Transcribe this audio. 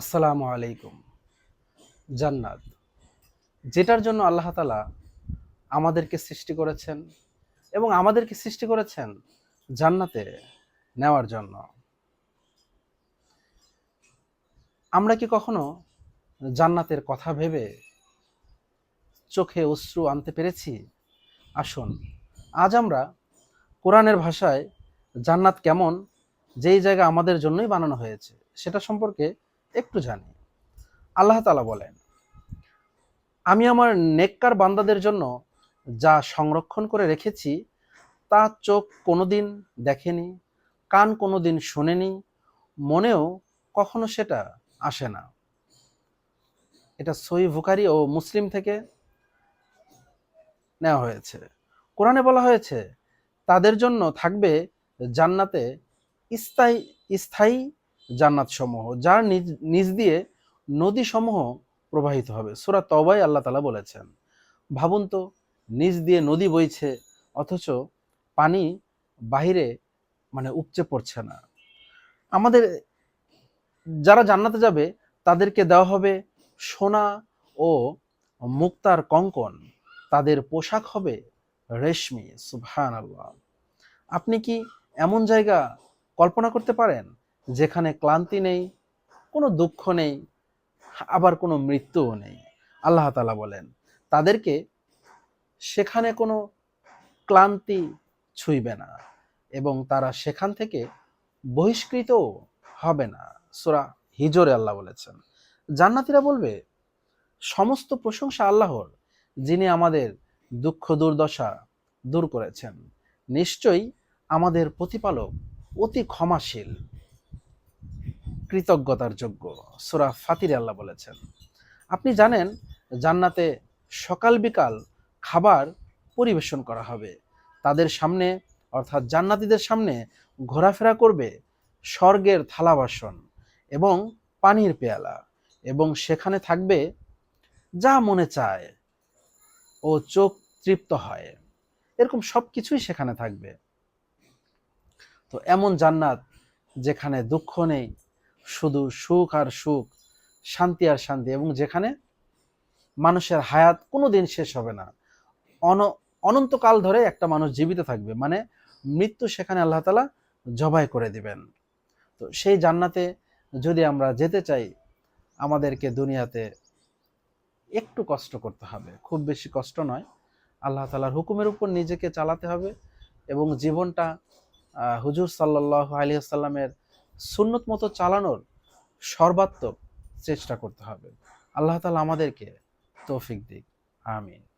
আসসালামু আলাইকুম। জান্নাত। যেটার জন্য আল্লাহ তালা আমাদেরকে সৃষ্টি করেছেন এবং আমাদেরকে সৃষ্টি করেছেন জান্নাতে নেওয়ার জন্য। আমরা কি কখনো জান্নাতের কথা ভেবে চোখে অশ্রু আনতে পেরেছি? আসুন, আজ আমরা কোরআনের ভাষায় জান্নাত কেমন, যেই জায়গা আমাদের জন্যই বানানো হয়েছে, সেটা সম্পর্কে একটু জানি। আল্লাহ তালা বলেন, আমি আমার নেককার বান্দাদের জন্য যা সংরক্ষণ করে রেখেছি, তা চোখ কোনোদিন দেখেনি, কান কোনোদিন শোনেনি, মনেও কখনো সেটা আসে না। এটা সই ভুকারি ও মুসলিম থেকে নেওয়া হয়েছে। কোরআনে বলা হয়েছে, তাদের জন্য থাকবে জান্নাতে স্থায়ী স্থায়ী জান্নাত সমূহ যার নিজ দিয়ে নদী সমূহ প্রবাহিত হবে। সুরা তবাই আল্লাহ তালা বলেছেন, ভাবুন তো, নিজ দিয়ে নদী বইছে, অথচ পানি বাহিরে মানে উপচে পড়ছে না। আমাদের, যারা জান্নাতে যাবে, তাদেরকে দেওয়া হবে সোনা ও মুক্তার কঙ্কন। তাদের পোশাক হবে রেশমি সুবহান আল্লাহ আপনি কি এমন জায়গা কল্পনা করতে পারেন যেখানে ক্লান্তি নেই, কোনো দুঃখ নেই, আবার কোনো মৃত্যুও নেই। আল্লাহ তালা বলেন, তাদেরকে সেখানে কোনো ক্লান্তি ছুঁইবে না এবং তারা সেখান থেকে বহিষ্কৃত হবে না। সুরা হিজরে আল্লাহ বলেছেন, জান্নাতিরা বলবে, সমস্ত প্রশংসা আল্লাহর, যিনি আমাদের দুঃখ দুর্দশা দূর করেছেন। নিশ্চয়ই আমাদের প্রতিপালক অতি ক্ষমাশীল। কৃতজ্ঞতার যোগ্য। সুরা ফাতির আল্লাহ বলেছেন। আপনি জানেন, জান্নাতে সকাল বিকাল খাবার পরিবেশন করা হবে। তাদের সামনে, অর্থাৎ জান্নাতীদের সামনে ঘোরাফেরা করবে স্বর্গের থালা বাসন এবং পানির পেয়ালা এবং সেখানে থাকবে যা মনে চায় ও চোখ তৃপ্ত হয়। এরকম সব কিছুই সেখানে থাকবে। তো এমন জান্নাত যেখানে দুঃখ নেই শুধু সুখ আর সুখ, শান্তি আর শান্তি, এবং যেখানে মানুষের হায়াত কোনো দিন শেষ হবে না। অন, অনন্তকাল ধরে একটা মানুষ জীবিত থাকবে মানে মৃত্যু সেখানে আল্লাহ তালা জবাই করে দিবেন। তো সেই জান্নাতে যদি আমরা যেতে চাই, আমাদেরকে দুনিয়াতে একটু কষ্ট করতে হবে, খুব বেশি কষ্ট নয়। আল্লাহ তালার হুকুমের উপর নিজেকে চালাতে হবে, এবং জীবনটা হুজুর সাল্লাহ আলী আসাল্লামের সুন্নত মতো চালানোর সর্বাত্মক চেষ্টা করতে হবে। আল্লাহ তালা আমাদেরকে তৌফিক দিক। আমিন।